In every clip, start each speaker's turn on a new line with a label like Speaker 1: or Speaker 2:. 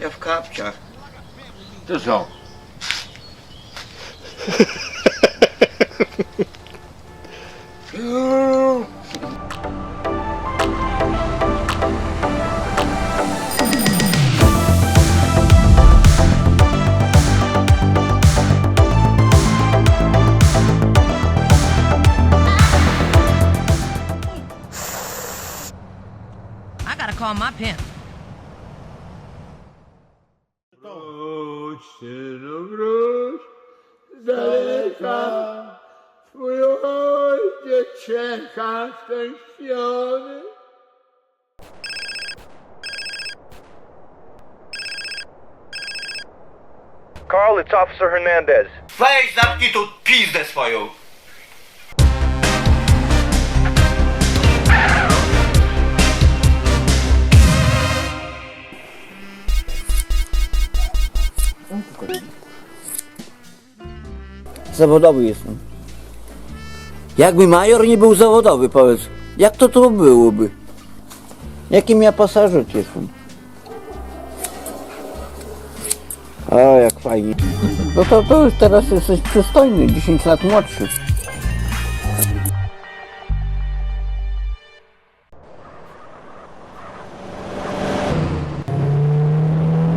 Speaker 1: Ja w kapciach.
Speaker 2: To co?
Speaker 3: I gotta call my pimp.
Speaker 2: Synu, wróć, z daleka, twój ojciec czeka szczęśliwy.
Speaker 4: Carl, it's Officer Hernandez.
Speaker 1: Weź zamknij tu pizdę swoją.
Speaker 5: Zawodowy jestem. Jakby major nie był zawodowy, powiedz. Jak to to byłoby? Jakim ja pasażer jestem? O, jak fajnie. No to, to już teraz jesteś przystojny, 10 lat młodszy.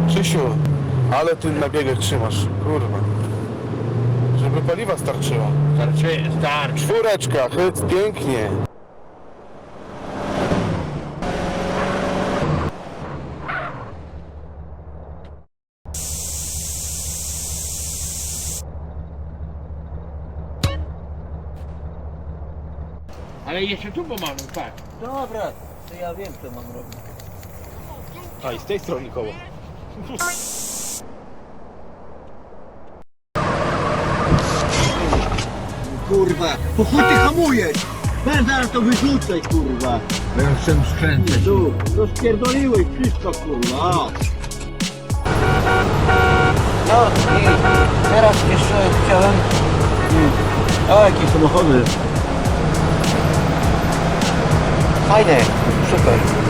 Speaker 6: Krzysiu, ale ty na biegach trzymasz, kurwa. Żeby paliwa starczyło.
Speaker 2: Starczy, starczy.
Speaker 6: Czwóreczka, chyc, pięknie.
Speaker 2: Ale jeszcze tu pomagam, tak.
Speaker 5: Dobra, to ja wiem, co mam robić.
Speaker 6: A i z tej strony koło.
Speaker 5: Kurwa, po chuj ty hamujesz? Ben zaraz to wyrzucaj, kurwa.
Speaker 2: Bo ja chcę skręcać.
Speaker 5: Tu, to spierdoliłeś wszystko, kurwa. o. No i teraz jeszcze chciałem... Mm. O, jakie samochody. Fajne, super.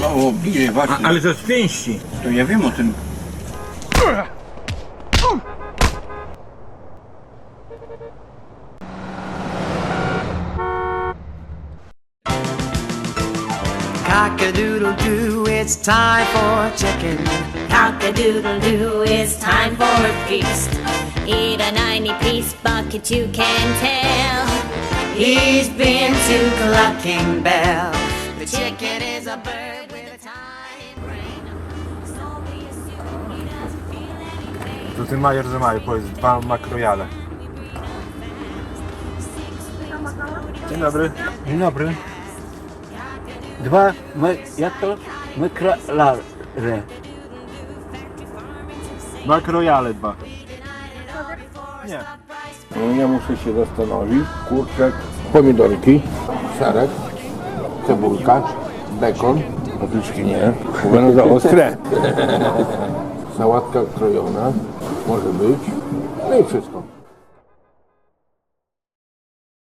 Speaker 1: Mało bliżej właśnie.
Speaker 2: Ale to z pięści.
Speaker 1: To ja wiem o tym.
Speaker 7: Cock-a-doodle-doo, it's time for chicken.
Speaker 8: Cock-a-doodle-doo, it's time for a feast. Eat a 90-piece bucket, you can tell.
Speaker 7: He's been to Clucking Bell. The chicken is a bird with a tiny brain.
Speaker 8: So we assume he doesn't feel anything.
Speaker 6: To ty major, że mają, powiedz, dwa makrojale. Dzień dobry.
Speaker 5: Dzień dobry. Dwa, my, jak to? Mykralare.
Speaker 6: Makrojale dwa. Nie.
Speaker 2: No, ja muszę się zastanowić. Kurczak, pomidorki, serek, cebulka, bekon. Patyczki nie, bo będą za ostre. Sałatka krojona, może być. No i wszystko.